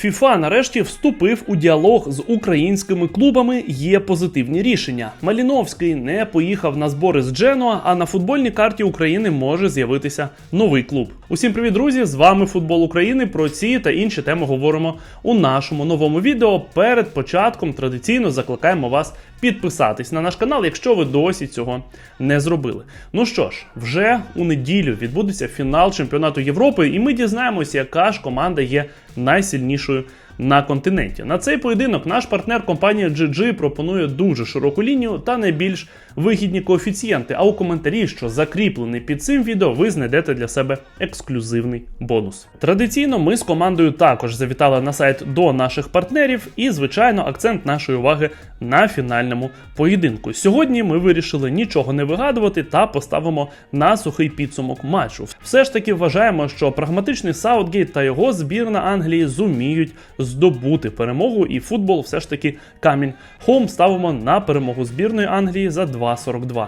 ФІФА нарешті вступив у діалог з українськими клубами. Є позитивні рішення. Маліновський не поїхав на збори з Дженуа, а на футбольній карті України може з'явитися новий клуб. Усім привіт, друзі! З вами Футбол України. Про ці та інші теми говоримо у нашому новому відео. Перед початком традиційно закликаємо вас підписатись на наш канал, якщо ви досі цього не зробили. Ну що ж, вже у неділю відбудеться фінал чемпіонату Європи, і ми дізнаємося, яка ж команда є найсильнішою на континенті. На цей поєдинок наш партнер компанія GG пропонує дуже широку лінію та найбільш вигідні коефіцієнти. А у коментарі, що закріплений під цим відео, ви знайдете для себе ексклюзивний бонус. Традиційно ми з командою також завітали на сайт до наших партнерів, і, звичайно, акцент нашої уваги на фінальному поєдинку. Сьогодні ми вирішили нічого не вигадувати та поставимо на сухий підсумок матчу. Все ж таки вважаємо, що прагматичний Саутгейт та його збірна Англії зуміють здобути перемогу, і футбол все ж таки камінь. Хоум ставимо на перемогу збірної Англії за 2.42.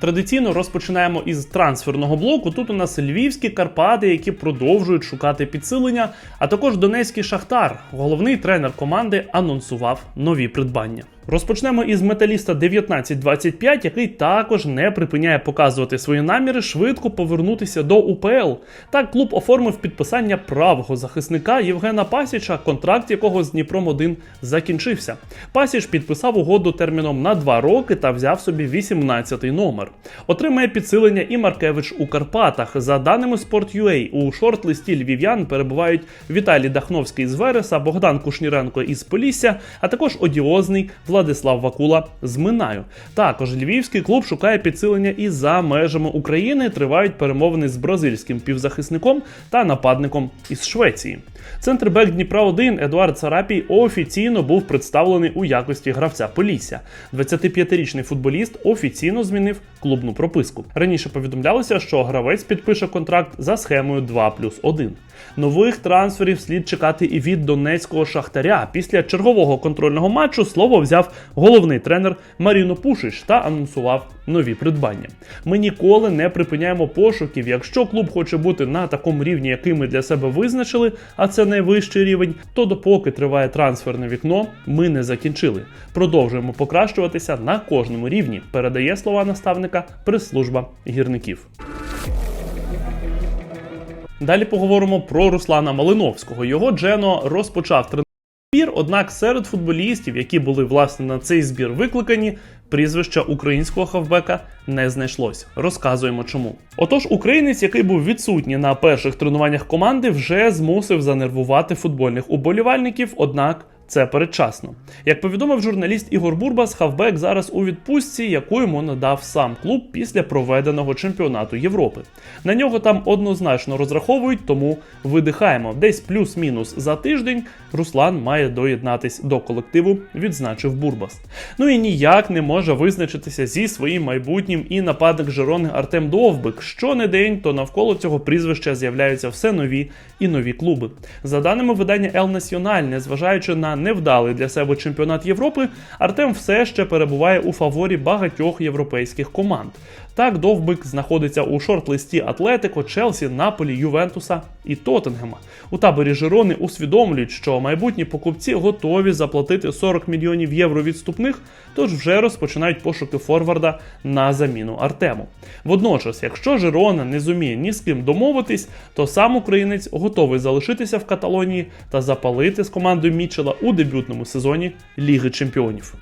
Традиційно розпочинаємо із трансферного блоку. Тут у нас львівські Карпати, які продовжують шукати підсилення, а також Донецький Шахтар. Головний тренер команди анонсував нові придбання. Розпочнемо із металіста 1925, який також не припиняє показувати свої наміри швидко повернутися до УПЛ. Так клуб оформив підписання правого захисника Євгена Пасіча, контракт якого з Дніпром 1 закінчився. Пасіч підписав угоду терміном на 2 роки та взяв собі 18-й номер. Отримає підсилення і Маркевич у Карпатах. За даними Sport.ua, у шорт-листі львів'ян перебувають Віталій Дахновський з Вереса, Богдан Кушніренко із Полісся, а також одіозний Владислав Вакула з Минаю. Також львівський клуб шукає підсилення і за межами України. Тривають перемовини з бразильським півзахисником та нападником із Швеції. Центрбек Дніпра 1 Едуард Сарапій офіційно був представлений у якості гравця Полісся. 25-річний футболіст офіційно змінив клубну прописку. Раніше повідомлялося, що гравець підпише контракт за схемою 2 плюс 1. Нових трансферів слід чекати і від донецького шахтаря. Після чергового контрольного матчу слово взяв головний тренер Маріно Пушич та анонсував нові придбання. Ми ніколи не припиняємо пошуків. Якщо клуб хоче бути на такому рівні, який ми для себе визначили, а це найвищий рівень, то допоки триває трансферне вікно, ми не закінчили. Продовжуємо покращуватися на кожному рівні. Передає слова наставника прес-служба гірників. Далі поговоримо про Руслана Малиновського. Його Джено розпочав тренувати збір, однак серед футболістів, які були власне на цей збір викликані, прізвища українського хавбека не знайшлось. Розказуємо чому. Отож, українець, який був відсутній на перших тренуваннях команди, вже змусив занервувати футбольних уболівальників, однак. Це передчасно. Як повідомив журналіст Ігор Бурбас, хавбек зараз у відпустці, яку йому надав сам клуб після проведеного чемпіонату Європи. На нього там однозначно розраховують, тому видихаємо. Десь плюс-мінус за тиждень Руслан має доєднатись до колективу, відзначив Бурбас. Ну і ніяк не може визначитися зі своїм майбутнім і нападник Жирони Артем Довбик. Що не день, то навколо цього прізвища з'являються все нові і нові клуби. За даними видання El Nacional, незважаючи на невдалий для себе чемпіонат Європи, Артем все ще перебуває у фаворі багатьох європейських команд. Так, Довбик знаходиться у шорт-листі Атлетико, Челсі, Наполі, Ювентуса і Тоттенгема. У таборі Жирони усвідомлюють, що майбутні покупці готові заплатити 40 мільйонів євро відступних, тож вже розпочинають пошуки форварда на заміну Артему. Водночас, якщо Жирона не зуміє ні з ким домовитись, то сам українець готовий залишитися в Каталонії та запалити з командою Мічела у дебютному сезоні Ліги Чемпіонів.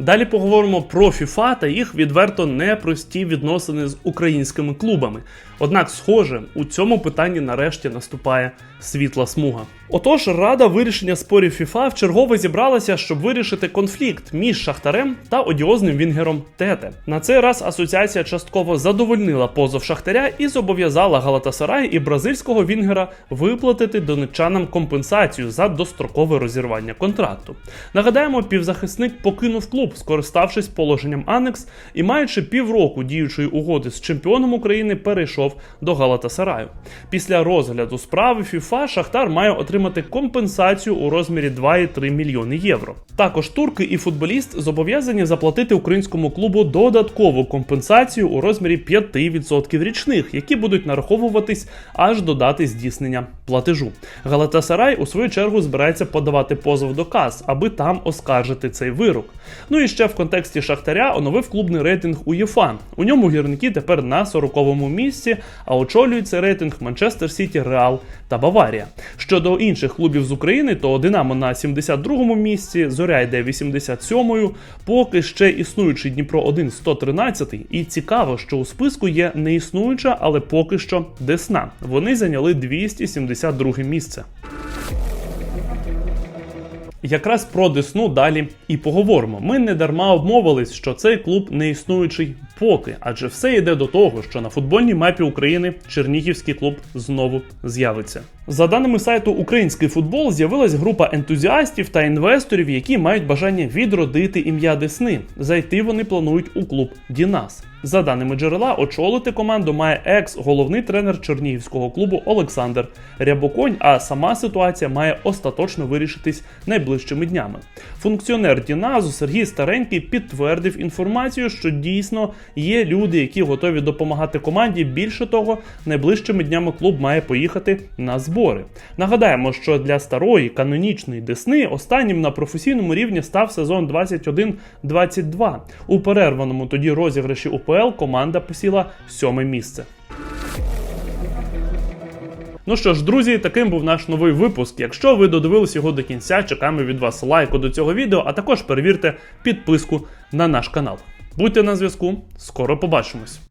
Далі поговоримо про FIFA та їх відверто непрості відносини з українськими клубами. Однак, схоже, у цьому питанні нарешті наступає світла смуга. Отож, рада вирішення спорів FIFA вчергове зібралася, щоб вирішити конфлікт між Шахтарем та одіозним Вінгером Тете. На цей раз асоціація частково задовольнила позов Шахтаря і зобов'язала Галатасарай і бразильського Вінгера виплатити донеччанам компенсацію за дострокове розірвання контракту. Нагадаємо, півзахисник покинув клуб клуб, скориставшись положенням Анекс і маючи півроку діючої угоди з чемпіоном України, перейшов до Галатасараю. Після розгляду справи ФІФА Шахтар має отримати компенсацію у розмірі 2,3 мільйони євро. Також турки і футболіст зобов'язані заплатити українському клубу додаткову компенсацію у розмірі 5% річних, які будуть нараховуватись аж до дати здійснення платежу. Галатасарай у свою чергу збирається подавати позов до КАС, аби там оскаржити цей вирок. Ну і ще в контексті Шахтаря оновив клубний рейтинг УЄФА. У ньому гірники тепер на 40-му місці, а очолюють цей рейтинг Манчестер Сіті, Реал та Баварія. Щодо інших клубів з України, то Динамо на 72-му місці, Зоря йде 87-ю, поки ще існуючий Дніпро 1 113 І цікаво, що у списку є не існуюча, але поки що Десна. Вони зайняли 272 місце. Якраз про Десну далі і поговоримо. Ми не дарма обмовились, що цей клуб не існуючий поки, адже все йде до того, що на футбольній мапі України Чернігівський клуб знову з'явиться. За даними сайту Український футбол, з'явилась група ентузіастів та інвесторів, які мають бажання відродити ім'я Десни. Зайти вони планують у клуб Дінас. За даними джерела, очолити команду має екс-головний тренер Чернігівського клубу Олександр Рябоконь. А сама ситуація має остаточно вирішитись найближчими днями. Функціонер Діназу Сергій Старенький підтвердив інформацію, що дійсно є люди, які готові допомагати команді. Більше того, найближчими днями клуб має поїхати на збори. Нагадаємо, що для старої канонічної Десни останнім на професійному рівні став сезон 21-22. У перерваному тоді розіграші УПЛ команда посіла сьоме місце. Ну що ж, друзі, таким був наш новий випуск. Якщо ви додивились його до кінця, чекаємо від вас лайку до цього відео, а також перевірте підписку на наш канал. Будьте на зв'язку, скоро побачимось.